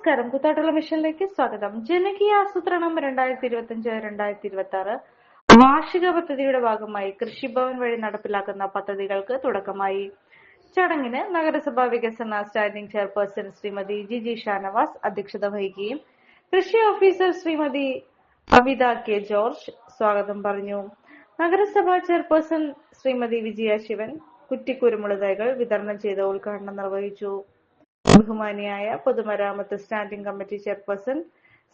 നമസ്കാരം. കുത്താട്ടുള്ള മിഷനിലേക്ക് സ്വാഗതം. ജനകീയ ആസൂത്രണം രണ്ടായിരത്തി ഇരുപത്തി അഞ്ച് രണ്ടായിരത്തി ഇരുപത്തി ആറ് വാർഷിക പദ്ധതിയുടെ ഭാഗമായി കൃഷിഭവൻ വഴി നടപ്പിലാക്കുന്ന പദ്ധതികൾക്ക് തുടക്കമായി. ചടങ്ങിന് നഗരസഭാ വികസന standing chairperson Shrimati G G Shanavas അധ്യക്ഷത വഹിക്കുകയും കൃഷി officer Shrimati Amitha K George സ്വാഗതം പറഞ്ഞു. നഗരസഭാ ചെയർപേഴ്സൺ ശ്രീമതി വിജയ ശിവൻ കുറ്റിക്കുരുമുളകൾ വിതരണം ചെയ്ത് ഉദ്ഘാടനം നിർവഹിച്ചു. ബഹുമാനിയായ പൊതുമരാമത്ത് standing committee chairperson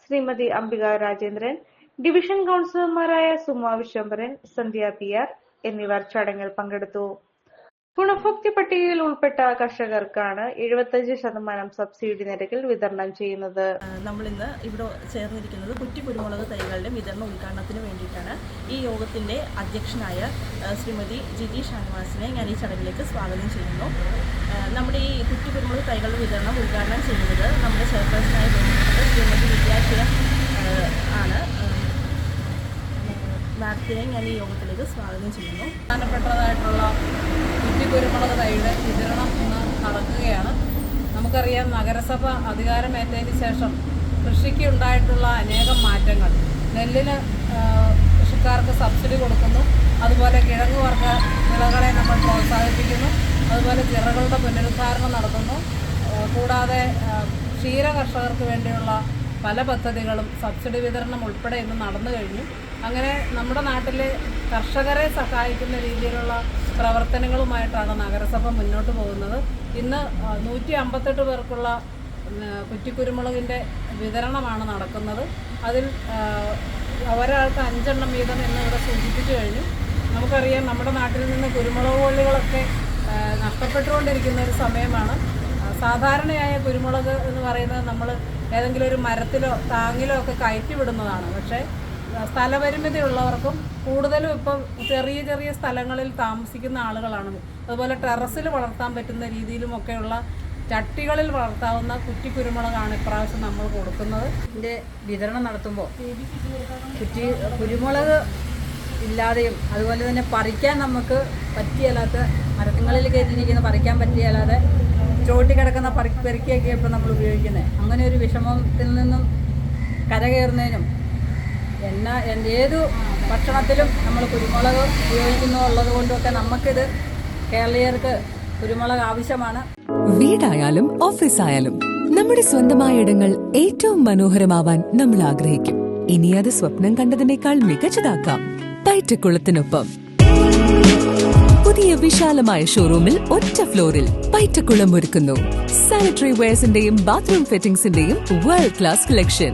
Shrimati Ambika Rajendran division കൗൺസിലർമാരായ സുമ വിശ്വംഭരൻ സന്ധ്യ പി ആർ എന്നിവർ ചടങ്ങിൽ പങ്കെടുത്തു. ഗുണഭോക്തൃ പട്ടികയിൽ ഉൾപ്പെട്ട കർഷകർക്കാണ് എഴുപത്തഞ്ച് ശതമാനം സബ്സിഡി നിരക്കിൽ വിതരണം ചെയ്യുന്നത്. നമ്മൾ ഇന്ന് ഇവിടെ ചേർന്നിരിക്കുന്നത് കുറ്റി കുരുമുളക് തൈകളുടെ വിതരണ ഉദ്ഘാടനത്തിന് വേണ്ടിയിട്ടാണ്. ഈ യോഗത്തിന്റെ അധ്യക്ഷനായ ശ്രീമതി ജിതി ഷാൻവാസിനെ ഞാൻ ഈ ചടങ്ങിലേക്ക് സ്വാഗതം ചെയ്യുന്നു. നമ്മുടെ ഈ കുറ്റി കുരുമുളക് തൈകളുടെ വിതരണം ഉദ്ഘാടനം ചെയ്യുന്നത് നമ്മുടെ ചെയർപേഴ്സണായ ശ്രീമതി വിദ്യാശയം ആണ്. മാഡത്തിനെ ഞാൻ ഈ യോഗത്തിലേക്ക് സ്വാഗതം ചെയ്യുന്നു. പ്രധാനപ്പെട്ടതായിട്ടുള്ള കുറ്റിക്കുരുമുളക് തൈയുടെ വിതരണം ഇന്ന് നടക്കുകയാണ്. നമുക്കറിയാം നഗരസഭ അധികാരമേറ്റതിന് ശേഷം കൃഷിക്ക് ഉണ്ടായിട്ടുള്ള അനേകം മാറ്റങ്ങൾ. നെല്ലിന് കൃഷിക്കാർക്ക് സബ്സിഡി കൊടുക്കുന്നു. അതുപോലെ കിഴങ്ങ് വർഗ വിളകളെ നമ്മൾ പ്രോത്സാഹിപ്പിക്കുന്നു. അതുപോലെ ചിറകളുടെ പുനരുദ്ധാരണം നടത്തുന്നു. കൂടാതെ ക്ഷീര കർഷകർക്ക് വേണ്ടിയുള്ള പല പദ്ധതികളും സബ്സിഡി വിതരണം ഉൾപ്പെടെ ഇന്ന് നടന്നു കഴിഞ്ഞു. അങ്ങനെ നമ്മുടെ നാട്ടിലെ കർഷകരെ സഹായിക്കുന്ന രീതിയിലുള്ള പ്രവർത്തനങ്ങളുമായിട്ടാണ് നഗരസഭ മുന്നോട്ട് പോകുന്നത്. ഇന്ന് നൂറ്റി അമ്പത്തെട്ട് പേർക്കുള്ള കുറ്റിക്കുരുമുളകിന്റെ വിതരണമാണ് നടക്കുന്നത്. അതിൽ ഒരാൾക്ക് അഞ്ചെണ്ണം വീതം എന്ന് ഇവിടെ സൂചിപ്പിച്ചു കഴിഞ്ഞു. നമുക്കറിയാം നമ്മുടെ നാട്ടിൽ നിന്ന് കുരുമുളക് വള്ളികളൊക്കെ നഷ്ടപ്പെട്ടുകൊണ്ടിരിക്കുന്ന ഒരു സമയമാണ്. സാധാരണയായ കുരുമുളക് എന്ന് പറയുന്നത് നമ്മൾ ഏതെങ്കിലും ഒരു മരത്തിലോ താങ്ങിലോ ഒക്കെ കയറ്റി വിടുന്നതാണ്. പക്ഷേ ആ, സ്ഥലപരിമിതി ഉള്ളവർക്കും കൂടുതലും ഇപ്പം ചെറിയ ചെറിയ സ്ഥലങ്ങളിൽ താമസിക്കുന്ന ആളുകളാണ്. അതുപോലെ ടെറസിൽ വളർത്താൻ പറ്റുന്ന രീതിയിലുമൊക്കെയുള്ള ചട്ടികളിൽ വളർത്താവുന്ന കുറ്റി കുരുമുളകാണ് ഇപ്രാവശ്യം നമ്മൾ കൊടുക്കുന്നത്. ഇതിന്റെ വിതരണം നടത്തുമ്പോൾ കുറ്റി കുരുമുളക് ഇല്ലാതെയും അതുപോലെ തന്നെ പറിക്കാൻ നമുക്ക് പറ്റിയല്ലാത്ത മരങ്ങളിൽ കയറ്റിരിക്കുന്ന പറിക്കാൻ പറ്റിയല്ലാതെ ചോട്ടി കിടക്കുന്ന പറി പെറുക്കിയൊക്കെ ഇപ്പോൾ നമ്മൾ ഉപയോഗിക്കുന്നത്. അങ്ങനെ ഒരു വിഷമത്തിൽ നിന്നും കരകയറുന്നതിനും എന്നാ ഏത് ഭക്ഷണത്തിലും നമ്മൾ കുരുമുളക് ഉപയോഗിക്കുന്നു ഉള്ളത് കൊണ്ടുമൊക്കെ നമുക്കിത് കേരളീയർക്ക് കുരുമുളക് ആവശ്യമാണ്. വീടായാലും ഓഫീസായാലും നമ്മുടെ സ്വന്തമായ ഇടങ്ങൾ ഏറ്റവും മനോഹരമാവാൻ നമ്മൾ ആഗ്രഹിക്കും. ഇനി അത് സ്വപ്നം കണ്ടതിനേക്കാൾ മികച്ചതാക്കാം. പൈറ്റക്കുളത്തിനൊപ്പം. പുതിയ വിശാലമായ ഷോറൂമിൽ ഒറ്റ ഫ്ലോറിൽ പൈറ്റക്കുളം ഒരുക്കുന്നു. സാനിറ്ററി വെയർസിന്റെയും ബാത്റൂം ഫിറ്റിംഗ്സിന്റെയും വേൾഡ് ക്ലാസ് കളക്ഷൻ